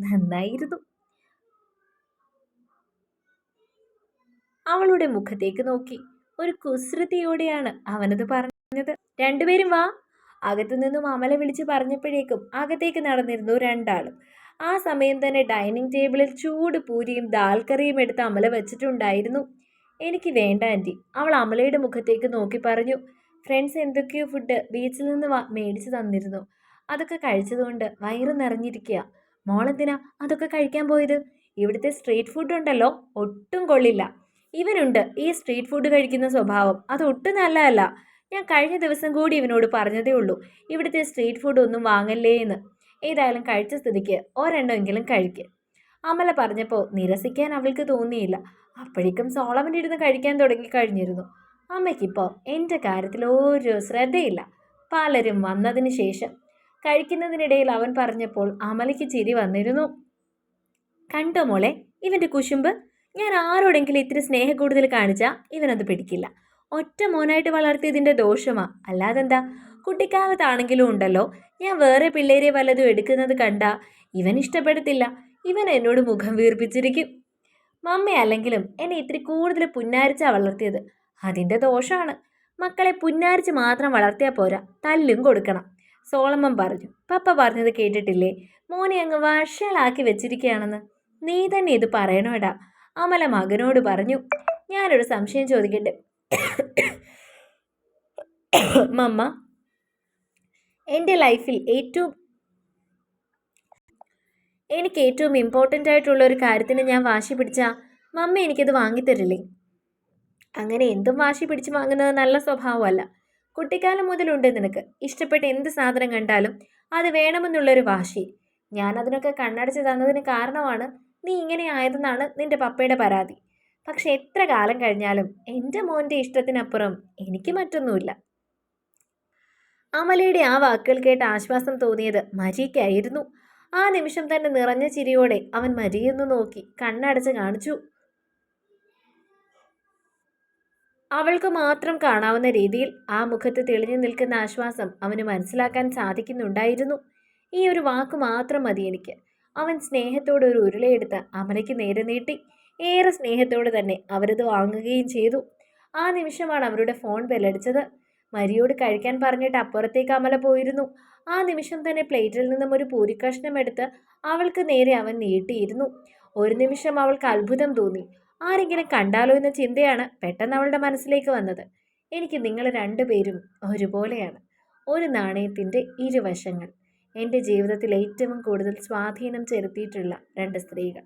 നന്നായിരുന്നു. അവളുടെ മുഖത്തേക്ക് നോക്കി. ഒരു കുസൃതിയോടെയാണ് അവനത് പറഞ്ഞത്. രണ്ടുപേരും വാ. അകത്തു നിന്നും അമല വിളിച്ച് പറഞ്ഞപ്പോഴേക്കും അകത്തേക്ക് നടന്നിരുന്നു രണ്ടാളും. ആ സമയം തന്നെ ഡൈനിങ് ടേബിളിൽ ചൂട് പൂരിയും ദാൽക്കറിയും എടുത്ത് അമല വെച്ചിട്ടുണ്ടായിരുന്നു. എനിക്ക് വേണ്ട ആന്റി. അവൾ അമലയുടെ മുഖത്തേക്ക് നോക്കി പറഞ്ഞു. ഫ്രണ്ട്സ് എന്തൊക്കെയോ ഫുഡ് ബീച്ചിൽ നിന്ന് മേടിച്ച് തന്നിരുന്നു. അതൊക്കെ കഴിച്ചതുകൊണ്ട് വയറ് നിറഞ്ഞിരിക്കുക മോളെന്തിനാ അതൊക്കെ കഴിക്കാൻ പോയത്? ഇവിടുത്തെ സ്ട്രീറ്റ് ഫുഡ് ഉണ്ടല്ലോ ഒട്ടും കൊള്ളില്ല. ഇവനുണ്ട് ഈ സ്ട്രീറ്റ് ഫുഡ് കഴിക്കുന്ന സ്വഭാവം. അത് ഒട്ടും നല്ലതല്ല. ഞാൻ കഴിഞ്ഞ ദിവസം കൂടി ഇവനോട് പറഞ്ഞതേ ഉള്ളൂ ഇവിടുത്തെ സ്ട്രീറ്റ് ഫുഡ് ഒന്നും വാങ്ങല്ലേ എന്ന് ഏതായാലും കഴിച്ച സ്ഥിതിക്ക് ഒരെണ്ണമെങ്കിലും കഴിക്ക്. അമല പറഞ്ഞപ്പോൾ നിരസിക്കാൻ അവൾക്ക് തോന്നിയില്ല. അപ്പോഴേക്കും സോളമൻ ഇരുന്ന് കഴിക്കാൻ തുടങ്ങി കഴിഞ്ഞിരുന്നു. അമ്മയ്ക്കിപ്പോൾ എന്റെ കാര്യത്തിൽ ഒരു ശ്രദ്ധയില്ല. പലരും വന്നതിന് ശേഷം കഴിക്കുന്നതിനിടയിൽ അവൻ പറഞ്ഞപ്പോൾ അമലിക്ക് ചിരി വന്നിരുന്നു. കണ്ടോ മോളെ ഇവന്റെ കുശുമ്പ്? ഞാൻ ആരോടെങ്കിലും ഇത്തിരി സ്നേഹ കൂടുതൽ കാണിച്ചാൽ ഇവനത് പിടിക്കില്ല. ഒറ്റ മോനായിട്ട് വളർത്തിയതിന്റെ ദോഷമാ. അല്ലാതെന്താ? കുട്ടിക്കാലത്താണെങ്കിലും ഉണ്ടല്ലോ. ഞാൻ വേറെ പിള്ളേരെ വല്ലതും എടുക്കുന്നത് കണ്ട ഇവൻ ഇഷ്ടപ്പെടത്തില്ല. ഇവൻ എന്നോട് മുഖം വീർപ്പിച്ചിരിക്കും. മമ്മ അല്ലെങ്കിലും എന്നെ ഇത്തിരി കൂടുതൽ പുന്നാരിച്ചാ വളർത്തിയത്. അതിന്റെ ദോഷമാണ് മക്കളെ പുന്നാരിച്ച് മാത്രം വളർത്തിയാൽ പോരാ. തല്ലും കൊടുക്കണം. സോളമ്മൻ പറഞ്ഞു പപ്പ പറഞ്ഞത് കേട്ടിട്ടില്ലേ? മോനെ അങ്ങ് വഷളാക്കി വെച്ചിരിക്കുകയാണെന്ന്. നീ തന്നെ ഇത് പറയണോടാ. അമല മകനോട് പറഞ്ഞു ഞാനൊരു സംശയം ചോദിക്കട്ടെ. മമ്മ എന്റെ ലൈഫിൽ ഏറ്റവും എനിക്ക് ഏറ്റവും ഇമ്പോർട്ടന്റ് ആയിട്ടുള്ള ഒരു കാര്യത്തിന് ഞാൻ വാശി പിടിച്ചാൽ മമ്മ എനിക്കത് വാങ്ങിത്തരില്ലേ? അങ്ങനെ എന്തും വാശി പിടിച്ച് വാങ്ങുന്നത് നല്ല സ്വഭാവമല്ല. കുട്ടിക്കാലം മുതലുണ്ട് നിനക്ക്. ഇഷ്ടപ്പെട്ട എന്ത് സാധനം കണ്ടാലും അത് വേണമെന്നുള്ളൊരു വാശി. ഞാൻ അതിനൊക്കെ കണ്ണടച്ച് തന്നതിന് കാരണമാണ് നീ ഇങ്ങനെ ആയതെന്നാണ് നിന്റെ പപ്പയുടെ പരാതി. പക്ഷെ എത്ര കാലം കഴിഞ്ഞാലും എന്റെ മോന്റെ ഇഷ്ടത്തിനപ്പുറം എനിക്ക് മറ്റൊന്നുമില്ല. അമലയുടെ ആ വാക്കുകൾ കേട്ട് ആശ്വാസം തോന്നിയത് മരിക്കായിരുന്നു ആ നിമിഷം തന്നെ നിറഞ്ഞ ചിരിയോടെ അവൻ മരിയെന്ന് നോക്കി കണ്ണടച്ച് കാണിച്ചു. അവൾക്ക് മാത്രം കാണാവുന്ന രീതിയിൽ ആ മുഖത്ത് തെളിഞ്ഞു നിൽക്കുന്ന ആശ്വാസം അവന് മനസ്സിലാക്കാൻ സാധിക്കുന്നുണ്ടായിരുന്നു. ഈ ഒരു വാക്ക് മാത്രം മതി എനിക്ക്. അവൻ സ്നേഹത്തോടെ ഒരു ഉരുളയെടുത്ത് അമലയ്ക്ക് നേരെ നീട്ടി. ഏറെ സ്നേഹത്തോടെ തന്നെ അവരത് വാങ്ങുകയും ചെയ്തു. ആ നിമിഷമാണ് അവരുടെ ഫോൺ ബെല്ലടിച്ചത്. മരിയോട് കഴിക്കാൻ പറഞ്ഞിട്ട് അപ്പുറത്തേക്ക് അമല പോയിരുന്നു. ആ നിമിഷം തന്നെ പ്ലേറ്റിൽ നിന്നും ഒരു പൂരിക്കഷ്ണം എടുത്ത് അവൾക്ക് നേരെ അവൻ നീട്ടിയിരുന്നു. ഒരു നിമിഷം അവൾക്ക് അത്ഭുതം തോന്നി. ആരെങ്കിലും കണ്ടാലോ എന്ന ചിന്തയാണ് പെട്ടെന്ന് അവളുടെ മനസ്സിലേക്ക് വന്നത്. എനിക്ക് നിങ്ങൾ രണ്ടുപേരും ഒരുപോലെയാണ്. ഒരു നാണയത്തിന്റെ ഇരുവശങ്ങൾ. എന്റെ ജീവിതത്തിൽ ഏറ്റവും കൂടുതൽ സ്വാധീനം ചെലുത്തിയിട്ടുള്ള രണ്ട് സ്ത്രീകൾ.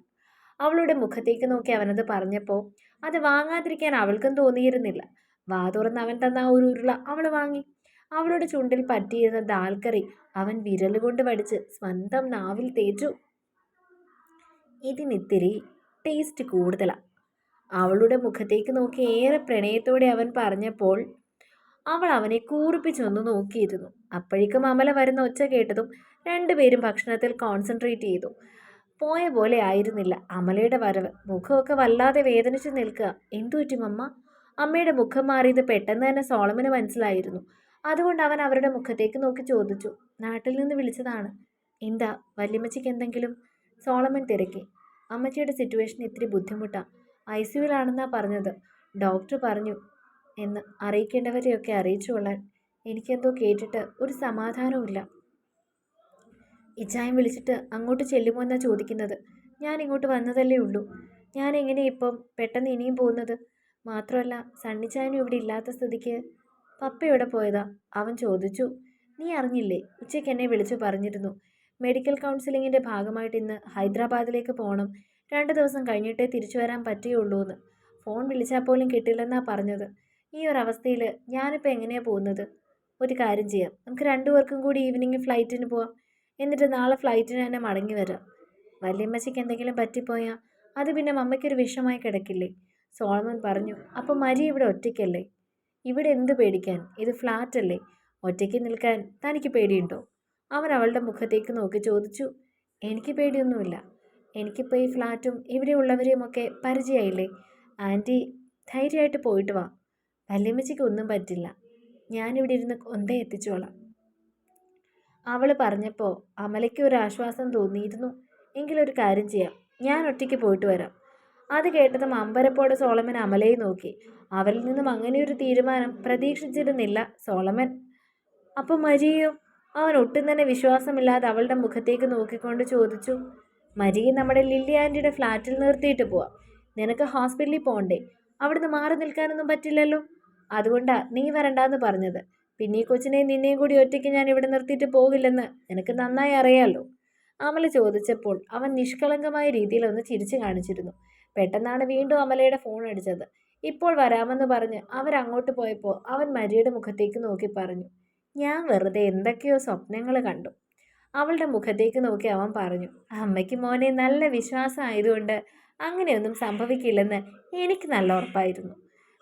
അവളുടെ മുഖത്തേക്ക് നോക്കി അവനത് പറഞ്ഞപ്പോൾ അത് വാങ്ങാതിരിക്കാൻ അവൾക്കും തോന്നിയിരുന്നില്ല. വാ തുറന്ന് അവൻ തന്ന ആ ഒരു ഉരുള അവൾ വാങ്ങി. അവളുടെ ചുണ്ടിൽ പറ്റിയിരുന്ന ദാൽക്കറി അവൻ വിരലുകൊണ്ട് വടിച്ച് സ്വന്തം നാവിൽ തേച്ചു. ഇതിനിത്തിരി ടേസ്റ്റ് കൂടുതലാണ് അവളുടെ മുഖത്തേക്ക് നോക്കി ഏറെ പ്രണയത്തോടെ അവൻ പറഞ്ഞപ്പോൾ അവൾ അവനെ കൂറിപ്പിച്ചൊന്ന് നോക്കിയിരുന്നു. അപ്പോഴേക്കും അമല വരുന്ന ഒച്ച കേട്ടതും രണ്ടുപേരും ഭക്ഷണത്തിൽ കോൺസെൻട്രേറ്റ് ചെയ്തു. പോയ പോലെ ആയിരുന്നില്ല അമലയുടെ വരവ്. മുഖമൊക്കെ വല്ലാതെ വേദനിച്ച് നിൽക്കുക. എന്തു പറ്റും അമ്മ അമ്മയുടെ മുഖം മാറിയത് പെട്ടെന്ന് തന്നെ സോളമന് മനസ്സിലായിരുന്നു. അതുകൊണ്ട് അവൻ അവരുടെ മുഖത്തേക്ക് നോക്കി ചോദിച്ചു. നാട്ടിൽ നിന്ന് വിളിച്ചതാണ്. എന്താ വല്യമ്മച്ചിക്ക് എന്തെങ്കിലും? സോളമൻ തിരക്കി. അമ്മച്ചിയുടെ സിറ്റുവേഷൻ ഇത്തിരി ബുദ്ധിമുട്ടാണ് ഐ സിയുവിലാണെന്നാണ് പറഞ്ഞത്. ഡോക്ടർ പറഞ്ഞു എന്ന് അറിയിക്കേണ്ടവരെയൊക്കെ അറിയിച്ചു കൊള്ളാൻ എനിക്കെന്തോ കേട്ടിട്ട് ഒരു സമാധാനവുമില്ല. ഇച്ചായം വിളിച്ചിട്ട് അങ്ങോട്ട് ചെല്ലുമോ എന്നാ ചോദിക്കുന്നത്. ഞാൻ ഇങ്ങോട്ട് വന്നതല്ലേ ഉള്ളൂ. ഞാൻ എങ്ങനെ ഇപ്പം പെട്ടെന്ന് ഇനിയും പോകുന്നത്? മാത്രമല്ല സണ്ണിച്ചായനും ഇവിടെ ഇല്ലാത്ത സ്ഥിതിക്ക് പപ്പ എവിടെ പോയതാ. അവൻ ചോദിച്ചു നീ അറിഞ്ഞില്ലേ? ഉച്ചയ്ക്ക് എന്നെ വിളിച്ചു പറഞ്ഞിരുന്നു. മെഡിക്കൽ കൗൺസിലിങ്ങിന്റെ ഭാഗമായിട്ട് ഇന്ന് ഹൈദരാബാദിലേക്ക് പോകണം രണ്ട് ദിവസം കഴിഞ്ഞിട്ടേ തിരിച്ചു വരാൻ പറ്റുകയുള്ളൂ എന്ന് ഫോൺ വിളിച്ചാൽ പോലും കിട്ടില്ലെന്നാ പറഞ്ഞത്. ഈ ഒരു അവസ്ഥയിൽ ഞാനിപ്പോൾ എങ്ങനെയാണ് പോകുന്നത്? ഒരു കാര്യം ചെയ്യാം. നമുക്ക് രണ്ടുപേർക്കും കൂടി ഈവനിങ് ഫ്ലൈറ്റിന് പോവാം. എന്നിട്ട് നാളെ ഫ്ലൈറ്റിന് തന്നെ മടങ്ങി വരാം. വല്യമ്മച്ചിക്ക് എന്തെങ്കിലും പറ്റിപ്പോയാൽ അത് പിന്നെ മമ്മയ്ക്കൊരു വിഷമായി കിടക്കില്ലേ? സോളമൻ പറഞ്ഞു അപ്പോൾ മരി ഇവിടെ ഒറ്റയ്ക്കല്ലേ? ഇവിടെ എന്ത് പേടിക്കാൻ? ഇത് ഫ്ലാറ്റ് അല്ലേ ഒറ്റയ്ക്ക് നിൽക്കാൻ തനിക്ക് പേടിയുണ്ടോ? അവൻ അവളുടെ മുഖത്തേക്ക് നോക്കി ചോദിച്ചു എനിക്ക് പേടിയൊന്നുമില്ല. എനിക്കിപ്പോൾ ഈ ഫ്ലാറ്റും ഇവിടെയുള്ളവരെയുമൊക്കെ പരിചയമായില്ലേ? ആന്റി ധൈര്യമായിട്ട് പോയിട്ട് വാ. വല്യമ്മച്ചിക്ക് ഒന്നും പറ്റില്ല. ഞാനിവിടെ ഇരുന്ന് കൊന്തേ എത്തിച്ചോളാം. അവൾ പറഞ്ഞപ്പോൾ അമലയ്ക്ക് ഒരു ആശ്വാസം തോന്നിയിരുന്നു. എങ്കിലൊരു കാര്യം ചെയ്യാം. ഞാൻ ഒറ്റയ്ക്ക് പോയിട്ട് വരാം. അത് കേട്ടതും അമ്പരപ്പോടെ സോളമൻ അമലയെ നോക്കി. അവരിൽ നിന്നും അങ്ങനെയൊരു തീരുമാനം പ്രതീക്ഷിച്ചിരുന്നില്ല സോളമൻ. അപ്പോൾ മരിയോ? അവൻ ഒട്ടും തന്നെ വിശ്വാസമില്ലാതെ അവളുടെ മുഖത്തേക്ക് നോക്കിക്കൊണ്ട് ചോദിച്ചു. മരിയെ നമ്മുടെ ലില്ലി ആന്റിയുടെ ഫ്ലാറ്റിൽ നിർത്തിയിട്ട് പോവാം. നിനക്ക് ഹോസ്പിറ്റലിൽ പോകണ്ടേ അവിടുന്ന് മാറി നിൽക്കാനൊന്നും പറ്റില്ലല്ലോ? അതുകൊണ്ടാ നീ വരണ്ടാന്ന് പറഞ്ഞത്. പിന്നെ ഈ കൊച്ചിനെ നിന്നെയും കൂടി ഒറ്റയ്ക്ക് ഞാൻ ഇവിടെ നിർത്തിയിട്ട് പോകില്ലെന്ന് നിനക്ക് നന്നായി അറിയാലോ? അമല ചോദിച്ചപ്പോൾ അവൻ നിഷ്കളങ്കമായ രീതിയിൽ ഒന്ന് ചിരിച്ചു കാണിച്ചിരുന്നു. പെട്ടെന്നാണ് വീണ്ടും അമലയുടെ ഫോൺ അടിച്ചത്. ഇപ്പോൾ വരാമെന്ന് പറഞ്ഞ് അവരങ്ങോട്ട് പോയപ്പോൾ അവൻ മരിയുടെ മുഖത്തേക്ക് നോക്കി പറഞ്ഞു. ഞാൻ വെറുതെ എന്തൊക്കെയോ സ്വപ്നങ്ങൾ കണ്ടു. അവളുടെ മുഖത്തേക്ക് നോക്കി അവൻ പറഞ്ഞു അമ്മയ്ക്ക് മോനെ നല്ല വിശ്വാസമായതുകൊണ്ട് അങ്ങനെയൊന്നും സംഭവിക്കില്ലെന്ന് എനിക്ക് നല്ല ഉറപ്പായിരുന്നു.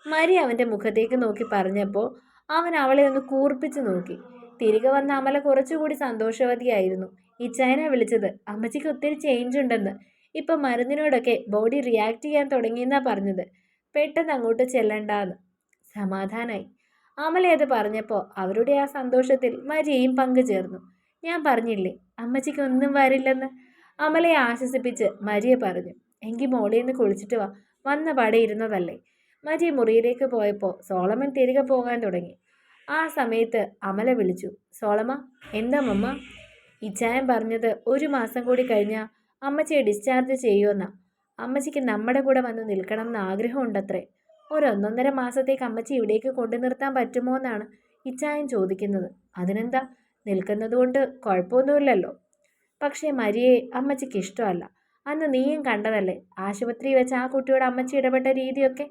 മരി അവന്റെ മുഖത്തേക്ക് നോക്കി പറഞ്ഞപ്പോൾ അവൻ അവളെ ഒന്ന് കൂർപ്പിച്ച് നോക്കി. തിരികെ വന്ന അമല കുറച്ചുകൂടി സന്തോഷവതിയായിരുന്നു. ഇച്ചായനെ വിളിച്ചത് അമ്മച്ചിക്ക് ഒത്തിരി ചേഞ്ച് ഉണ്ടെന്ന്. ഇപ്പം മരുന്നിനോടൊക്കെ ബോഡി റിയാക്ട് ചെയ്യാൻ തുടങ്ങിയെന്നാ പറഞ്ഞത്. പെട്ടെന്ന് അങ്ങോട്ട് ചെല്ലണ്ടാന്ന്. സമാധാനായി. അമല അത് പറഞ്ഞപ്പോൾ അവരുടെ ആ സന്തോഷത്തിൽ മരിയയും പങ്കുചേർന്നു. ഞാൻ പറഞ്ഞില്ലേ അമ്മച്ചിക്ക് ഒന്നും വരില്ലെന്ന്? അമലയെ ആശ്വസിപ്പിച്ച് മരിയ പറഞ്ഞു എങ്കിൽ മോളിൽ നിന്ന് കുളിച്ചിട്ട് വാ വന്ന പാടെ ഇരുന്നതല്ലേ? മരിയ മുറിയിലേക്ക് പോയപ്പോൾ സോളമൻ തിരികെ പോകാൻ തുടങ്ങി. ആ സമയത്ത് അമല വിളിച്ചു സോളമ എന്താ മമ്മ? ഇച്ചായൻ പറഞ്ഞത് ഒരു മാസം കൂടി കഴിഞ്ഞാൽ അമ്മച്ചിയെ ഡിസ്ചാർജ് ചെയ്യുമെന്നാ അമ്മച്ചിക്ക് നമ്മുടെ കൂടെ വന്ന് നിൽക്കണം എന്ന് ആഗ്രഹമുണ്ടത്രേ. ഒരൊന്നൊന്നര മാസത്തേക്ക് അമ്മച്ചി ഇവിടേക്ക് കൊണ്ടു നിർത്താൻ പറ്റുമോ എന്നാണ് ഇച്ചായൻ ചോദിക്കുന്നത്. അതിനെന്താ? നിൽക്കുന്നത് കൊണ്ട് കുഴപ്പമൊന്നുമില്ലല്ലോ. പക്ഷേ മരിയെ അമ്മച്ചിക്ക് ഇഷ്ടമല്ല. അന്ന് നീയും കണ്ടതല്ലേ? ആശുപത്രി വെച്ച് ആ കുട്ടിയോട് അമ്മച്ചി ഇടപെട്ട രീതിയൊക്കെ?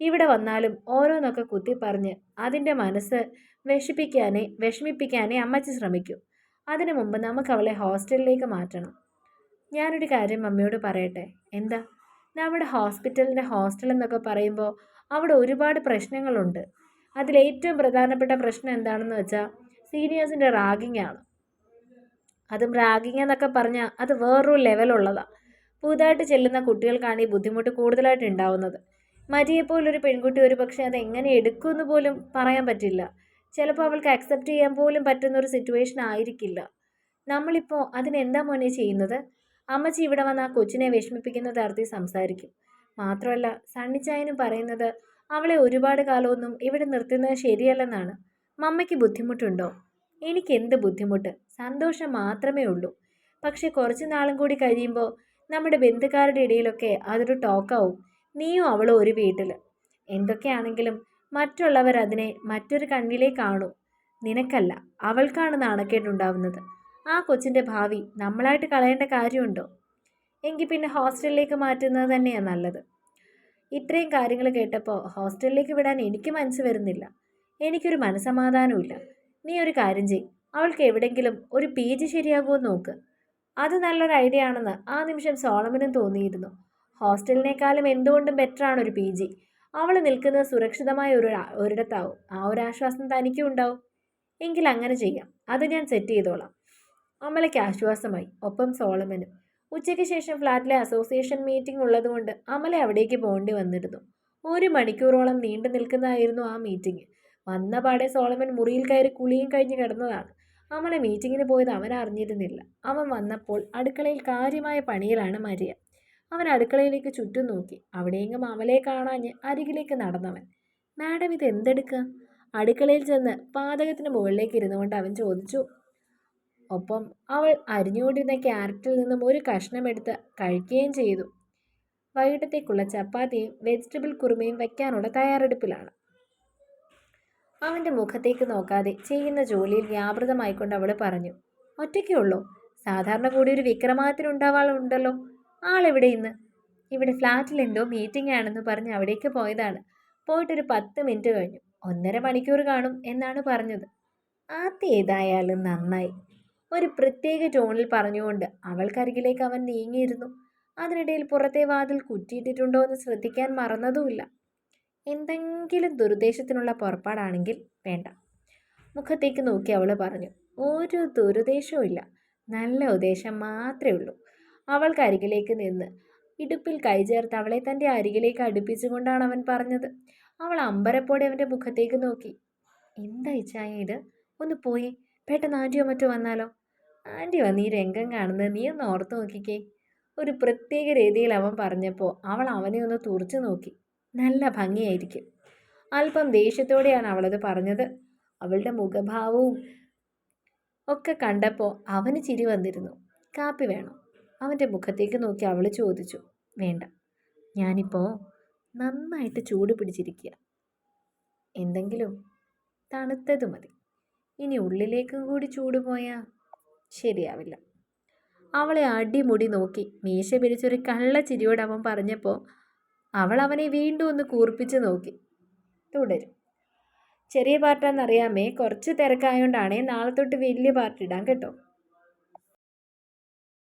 ഇവിടെ വന്നാലും ഓരോന്നൊക്കെ കുത്തി പറഞ്ഞ് അതിന്റെ മനസ്സ് വിഷമിപ്പിക്കാനേ വിഷമിപ്പിക്കാനേ അമ്മച്ചി ശ്രമിക്കൂ. അതിനു മുമ്പ് നമുക്ക് അവളെ ഹോസ്റ്റലിലേക്ക് മാറ്റണം. ഞാനൊരു കാര്യം അമ്മയോട് പറയട്ടെ? എന്താ? നമ്മുടെ ഹോസ്പിറ്റലിന്റെ ഹോസ്റ്റൽ എന്നൊക്കെ പറയുമ്പോൾ അവിടെ ഒരുപാട് പ്രശ്നങ്ങളുണ്ട്. അതിലേറ്റവും പ്രധാനപ്പെട്ട പ്രശ്നം എന്താണെന്ന് വെച്ചാൽ സീനിയേഴ്സിന്റെ ആണ്. അതും റാഗിങ് എന്നൊക്കെ പറഞ്ഞാൽ അത് വേറൊരു ലെവലുള്ളതാണ് പുതുതായിട്ട് ചെല്ലുന്ന കുട്ടികൾക്കാണ് ഈ ബുദ്ധിമുട്ട് കൂടുതലായിട്ട് ഉണ്ടാവുന്നത്. മരിയെപ്പോലൊരു പെൺകുട്ടി ഒരു പക്ഷേ അത് എങ്ങനെ എടുക്കുമെന്ന് പോലും പറയാൻ പറ്റില്ല. ചിലപ്പോൾ അവൾക്ക് അക്സെപ്റ്റ് ചെയ്യാൻ പോലും പറ്റുന്ന ഒരു സിറ്റുവേഷൻ ആയിരിക്കില്ല നമ്മളിപ്പോൾ അതിനെന്താ മോനെ ചെയ്യുന്നത്? അമ്മച്ചി ഇവിടെ വന്ന് ആ കൊച്ചിനെ വിഷമിപ്പിക്കുന്ന തരത്തിൽ സംസാരിക്കും. മാത്രമല്ല സണ്ണിച്ചായനും പറയുന്നത് അവളെ ഒരുപാട് കാലമൊന്നും ഇവിടെ നിർത്തുന്നത് ശരിയല്ലെന്നാണ്. മമ്മയ്ക്ക് ബുദ്ധിമുട്ടുണ്ടോ? എനിക്കെന്ത് ബുദ്ധിമുട്ട്? സന്തോഷം മാത്രമേ ഉള്ളൂ. പക്ഷെ കുറച്ച് നാളും കൂടി കഴിയുമ്പോൾ നമ്മുടെ ബന്ധുക്കാരുടെ ഇടയിലൊക്കെ അതൊരു ടോക്കാവും. നീയും അവളും ഒരു വീട്ടിൽ എന്തൊക്കെയാണെങ്കിലും മറ്റുള്ളവർ അതിനെ മറ്റൊരു കണ്ണിലേ കാണൂ നിനക്കല്ല അവൾക്കാണ് നാണക്കേടുണ്ടാവുന്നത്. ആ കൊച്ചിന്റെ ഭാവി നമ്മളായിട്ട് കളയേണ്ട കാര്യമുണ്ടോ? എങ്കിൽ പിന്നെ ഹോസ്റ്റലിലേക്ക് മാറ്റുന്നത് തന്നെയാണ് നല്ലത്. ഇത്രയും കാര്യങ്ങൾ കേട്ടപ്പോൾ ഹോസ്റ്റലിലേക്ക് വിടാൻ എനിക്ക് മനസ്സ് വരുന്നില്ല. എനിക്കൊരു മനസമാധാനമില്ല നീ ഒരു കാര്യം ചെയ് അവൾക്ക് എവിടെങ്കിലും ഒരു പി ജി ശരിയാകുമോ നോക്ക്. അത് നല്ലൊരു ഐഡിയ ആണെന്ന് ആ നിമിഷം സോളമനും തോന്നിയിരുന്നു. ഹോസ്റ്റലിനേക്കാളും എന്തുകൊണ്ടും ബെറ്ററാണ് ഒരു പി ജി അവൾ നിൽക്കുന്നത് സുരക്ഷിതമായ ഒരു ഒരിടത്താവും. ആ ഒരു ആശ്വാസം തനിക്കും ഉണ്ടാവും. എങ്കിൽ അങ്ങനെ ചെയ്യാം. അത് ഞാൻ സെറ്റ് ചെയ്തോളാം. അമലയ്ക്ക് ആശ്വാസമായി. ഒപ്പം സോളമനും. ഉച്ചയ്ക്ക് ശേഷം ഫ്ലാറ്റിലെ അസോസിയേഷൻ മീറ്റിംഗ് ഉള്ളതുകൊണ്ട് അമല അവിടേക്ക് പോകേണ്ടി വന്നിരുന്നു. ഒരു മണിക്കൂറോളം നീണ്ടു നിൽക്കുന്നതായിരുന്നു ആ മീറ്റിംഗ് വന്ന പാടെ സോളമൻ മുറിയിൽ കയറി കുളിയും കഴിഞ്ഞ് കിടന്നതാണ്. അമല മീറ്റിങ്ങിന് പോയത് അവൻ അറിഞ്ഞിരുന്നില്ല. അവൻ വന്നപ്പോൾ അടുക്കളയിൽ കാര്യമായ പണിയിലാണ് മരിയ. അവൻ അടുക്കളയിലേക്ക് ചുറ്റും നോക്കി. അവിടെയെങ്കിലും അമലയെ കാണാഞ്ഞ് അരികിലേക്ക് നടന്നവൻ. മാഡം ഇത് എന്തെടുക്കുക അടുക്കളയിൽ ചെന്ന് പാതകത്തിന് മുകളിലേക്ക് ഇരുന്നുകൊണ്ട് അവൻ ചോദിച്ചു. ഒപ്പം അവൾ അരിഞ്ഞുകൊണ്ടിരുന്ന ക്യാരറ്റിൽ നിന്നും ഒരു കഷ്ണം എടുത്ത് കഴിക്കുകയും ചെയ്തു. വൈകിട്ടത്തേക്കുള്ള ചപ്പാത്തിയും വെജിറ്റബിൾ കുറുമയും വയ്ക്കാനുള്ള തയ്യാറെടുപ്പിലാണ്. അവന്റെ മുഖത്തേക്ക് നോക്കാതെ ചെയ്യുന്ന ജോലിയിൽ വ്യാപൃതമായിക്കൊണ്ട് അവൾ പറഞ്ഞു ഒറ്റയ്ക്കേ ഉള്ളൂ സാധാരണ കൂടി ഒരു വിക്രമാദിത്യനുണ്ടാവാളുണ്ടല്ലോ ആളെവിടെ ഇന്ന്? ഇവിടെ ഫ്ലാറ്റിൽ എന്തോ മീറ്റിംഗ് ആണെന്ന് പറഞ്ഞ് അവിടേക്ക് പോയതാണ്. പോയിട്ടൊരു പത്ത് മിനിറ്റ് കഴിഞ്ഞു. ഒന്നര മണിക്കൂർ കാണും എന്നാണ് പറഞ്ഞത്. ആത്തി ഏതായാലും നന്നായി. ഒരു പ്രത്യേക ടോണിൽ പറഞ്ഞുകൊണ്ട് അവൾക്കരികിലേക്ക് അവൻ നീങ്ങിയിരുന്നു. അതിനിടയിൽ പുറത്തെ വാതിൽ കുറ്റിയിട്ടിട്ടുണ്ടോ എന്ന് ശ്രദ്ധിക്കാൻ മറന്നതുമില്ല. എന്തെങ്കിലും ദുരുദ്ദേശത്തിനുള്ള പുറപ്പാടാണെങ്കിൽ വേണ്ട. മുഖത്തേക്ക് നോക്കി അവൾ പറഞ്ഞു ഒരു ദുരുദ്ദേശവും ഇല്ല. നല്ല ഉദ്ദേശം മാത്രമേ ഉള്ളൂ. അവൾക്ക് അരികിലേക്ക് നിന്ന് ഇടുപ്പിൽ കൈ ചേർത്ത് അവളെ തന്റെ അരികിലേക്ക് അടുപ്പിച്ചുകൊണ്ടാണ് അവൻ പറഞ്ഞത്. അവൾ അമ്പരപ്പോടെ അവന്റെ മുഖത്തേക്ക് നോക്കി. എന്താ ഇച്ചായ ഇത്? ഒന്ന് പോയി. പെട്ടെന്ന് ആന്റിയോ മറ്റോ വന്നാലോ? ആന്റി വന്ന് ഈ രംഗം കാണുന്നത് നീ ഒന്ന് ഓർത്ത് നോക്കിക്കേ. ഒരു പ്രത്യേക രീതിയിൽ അവൻ പറഞ്ഞപ്പോൾ അവൾ അവനെ ഒന്ന് തുറച്ചു നോക്കി. നല്ല ഭംഗിയായിരിക്കും. അല്പം ദേഷ്യത്തോടെയാണ് അവളത് പറഞ്ഞത്. അവളുടെ മുഖഭാവവും ഒക്കെ കണ്ടപ്പോൾ അവന് ചിരി വന്നിരുന്നു. കാപ്പി വേണം? അവന്റെ മുഖത്തേക്ക് നോക്കി അവൾ ചോദിച്ചു. വേണ്ട. ഞാനിപ്പോൾ നന്നായിട്ട് ചൂട് പിടിച്ചിരിക്കുക എന്തെങ്കിലും തണുത്തത് മതി. ഇനി ഉള്ളിലേക്കും കൂടി ചൂട് പോയാൽ ശരിയാവില്ല. അവളെ അടിമുടി നോക്കി മീശ പിരിച്ചൊരു കള്ള ചിരിയോട് അവൻ പറഞ്ഞപ്പോൾ അവൾ അവനെ വീണ്ടും ഒന്ന് കൂർപ്പിച്ച് നോക്കി. തുടരും. ചെറിയ പാർട്ടാണെന്നറിയാമേ കുറച്ച് തിരക്കായോണ്ടാണേ നാളെ തൊട്ട് വലിയ പാർട്ടി ഇടാം കേട്ടോ.